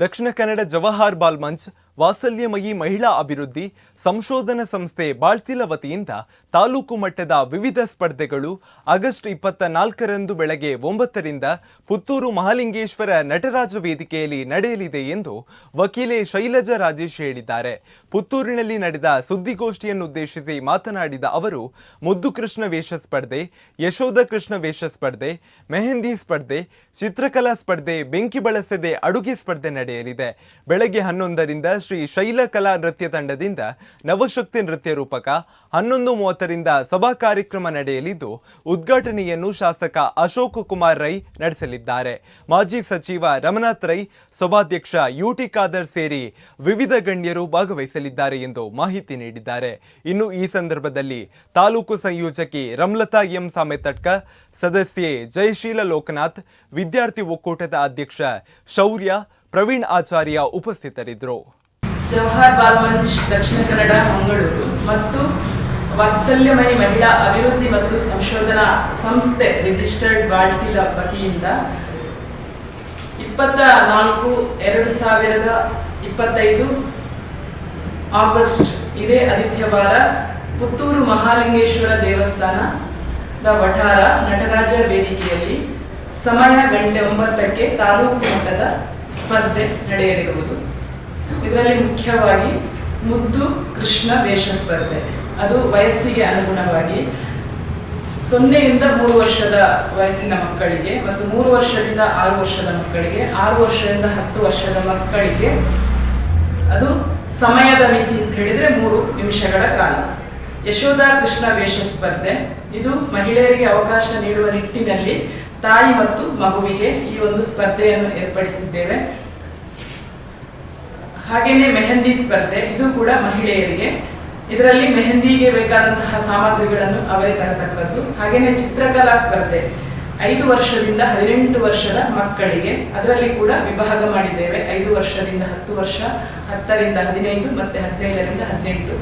ದಕ್ಷಿಣ ಕನ್ನಡ ಜವಾಹರ್ ಬಾಲ್ ಮಂಚ್ ವಾತ್ಸಲ್ಯಮಯಿ ಮಹಿಳಾ ಅಭಿವೃದ್ಧಿ ಸಂಶೋಧನಾ ಸಂಸ್ಥೆ ಬಾಳ್ತಿಲ ವತಿಯಿಂದ ತಾಲೂಕು ಮಟ್ಟದ ವಿವಿಧ ಸ್ಪರ್ಧೆಗಳು ಆಗಸ್ಟ್ ಇಪ್ಪತ್ತ ನಾಲ್ಕರಂದು ಬೆಳಗ್ಗೆ ಒಂಬತ್ತರಿಂದ ಪುತ್ತೂರು ಮಹಾಲಿಂಗೇಶ್ವರ ನಟರಾಜ ವೇದಿಕೆಯಲ್ಲಿ ನಡೆಯಲಿದೆ ಎಂದು ವಕೀಲೆ ಶೈಲಜಾ ರಾಜೇಶ್ ಹೇಳಿದ್ದಾರೆ. ಪುತ್ತೂರಿನಲ್ಲಿ ನಡೆದ ಸುದ್ದಿಗೋಷ್ಠಿಯನ್ನುದ್ದೇಶಿಸಿ ಮಾತನಾಡಿದ ಅವರು, ಮುದ್ದು ಕೃಷ್ಣ ವೇಷ ಸ್ಪರ್ಧೆ, ಯಶೋಧ ಕೃಷ್ಣ ವೇಷ ಸ್ಪರ್ಧೆ, ಮೆಹಂದಿ ಸ್ಪರ್ಧೆ, ಚಿತ್ರಕಲಾ ಸ್ಪರ್ಧೆ, ಬೆಂಕಿ ಬಳಸದೆ ಅಡುಗೆ ಸ್ಪರ್ಧೆ ನಡೆಯಲಿದೆ. ಬೆಳಗ್ಗೆ ಹನ್ನೊಂದರಿಂದ ಶ್ರೀ ಶೈಲಕಲಾ ನೃತ್ಯ ತಂಡದಿಂದ ನವಶಕ್ತಿ ನೃತ್ಯ ರೂಪಕ ಹನ್ನೊಂದು ಮೂವತ್ತರಿಂದ ಸಭಾ ಕಾರ್ಯಕ್ರಮ ನಡೆಯಲಿದ್ದು, ಉದ್ಘಾಟನೆಯನ್ನು ಶಾಸಕ ಅಶೋಕ್ ಕುಮಾರ್ ರೈ ನಡೆಸಲಿದ್ದಾರೆ. ಮಾಜಿ ಸಚಿವ ರಮನಾಥ್ ರೈ, ಸಭಾಧ್ಯಕ್ಷ ಯುಟಿ ಖಾದರ್ ಸೇರಿ ವಿವಿಧ ಗಣ್ಯರು ಭಾಗವಹಿಸಲಿದ್ದಾರೆ ಎಂದು ಮಾಹಿತಿ ನೀಡಿದ್ದಾರೆ. ಇನ್ನು ಈ ಸಂದರ್ಭದಲ್ಲಿ ತಾಲೂಕು ಸಂಯೋಜಕಿ ರಮ್ಲತಾ ಎಂ ಸಾಮೆತಟ್ಕ ಸದಸ್ಯೆ ಜಯಶೀಲ ಲೋಕನಾಥ್, ವಿದ್ಯಾರ್ಥಿ ಒಕ್ಕೂಟದ ಅಧ್ಯಕ್ಷ ಶೌರ್ಯ, ಪ್ರವೀಣ್ ಆಚಾರ್ಯ ಉಪಸ್ಥಿತರಿದ್ದರು. ಜವಾಹರ್ ಬಾಲ್ ಮಂಚ್ ದಕ್ಷಿಣ ಕನ್ನಡ, ಮಂಗಳೂರು. ಮತ್ತು ವಾತ್ಸಲ್ಯಮಯಿ ಮಹಿಳಾ ಅಭಿವೃದ್ಧಿ ಮತ್ತು ಸಂಶೋಧನಾ ಸಂಸ್ಥೆ ರಿಜಿಸ್ಟರ್ಡ್ ಬಾಳ್ತಿಲ ವತಿಯಿಂದ ಇಪ್ಪತ್ತ ನಾಲ್ಕು, ಎರಡು ಸಾವಿರದ ಇಪ್ಪತ್ತೈದು ಆಗಸ್ಟ್ ಇದೇ ಆದಿತ್ಯವಾರ ಪುತ್ತೂರು ಮಹಾಲಿಂಗೇಶ್ವರ ದೇವಸ್ಥಾನದ ವಠಾರ ನಟರಾಜ ವೇದಿಕೆಯಲ್ಲಿ ಸಮಯ ಗಂಟೆ ಒಂಬತ್ತಕ್ಕೆ ತಾಲೂಕು ಮಟ್ಟದ ಸ್ಪರ್ಧೆ ನಡೆಯಲಿರುವುದು. ಇದರಲ್ಲಿ ಮುಖ್ಯವಾಗಿ ಮುದ್ದು ಕೃಷ್ಣ ವೇಷ ಸ್ಪರ್ಧೆ. ಅದು ವಯಸ್ಸಿಗೆ ಅನುಗುಣವಾಗಿ ಸೊನ್ನೆಯಿಂದ ಮೂರು ವರ್ಷದ ವಯಸ್ಸಿನ ಮಕ್ಕಳಿಗೆ ಮತ್ತು ಮೂರು ವರ್ಷದಿಂದ ಆರು ವರ್ಷದ ಮಕ್ಕಳಿಗೆ, ಆರು ವರ್ಷದಿಂದ ಹತ್ತು ವರ್ಷದ ಮಕ್ಕಳಿಗೆ ಅದು ಸಮಯದ ಮಿತಿ ಅಂತ ಹೇಳಿದ್ರೆ ಮೂರು ನಿಮಿಷಗಳ ಕಾಲ. ಯಶೋಧ ಕೃಷ್ಣ ವೇಷ ಸ್ಪರ್ಧೆ. ಇದು ಮಹಿಳೆಯರಿಗೆ ಅವಕಾಶ ನೀಡುವ ನಿಟ್ಟಿನಲ್ಲಿ ತಾಯಿ ಮತ್ತು ಮಗುವಿಗೆ ಈ ಒಂದು ಸ್ಪರ್ಧೆಯನ್ನು ಏರ್ಪಡಿಸಿದ್ದೇವೆ. ಹಾಗೇನೆ ಮೆಹಂದಿ ಸ್ಪರ್ಧೆ ಇದು ಕೂಡ ಮಹಿಳೆಯರಿಗೆ. ಇದರಲ್ಲಿ ಮೆಹಂದಿಗೆ ಬೇಕಾದಂತಹ ಸಾಮಗ್ರಿಗಳನ್ನು ಅವರೇ ತರತಕ್ಕದ್ದು. ಹಾಗೇನೆ ಚಿತ್ರಕಲಾ ಸ್ಪರ್ಧೆ ಐದು ವರ್ಷದಿಂದ ಹದಿನೆಂಟು ವರ್ಷದ ಮಕ್ಕಳಿಗೆ ಅದರಲ್ಲಿ ಕೂಡ ವಿಭಾಗ ಮಾಡಿದ್ದೇವೆ. ಐದು ವರ್ಷದಿಂದ ಹತ್ತು ವರ್ಷ, ಹತ್ತರಿಂದ ಹದಿನೈದು, ಮತ್ತೆ ಹದಿನೈದರಿಂದ ಹದಿನೆಂಟು.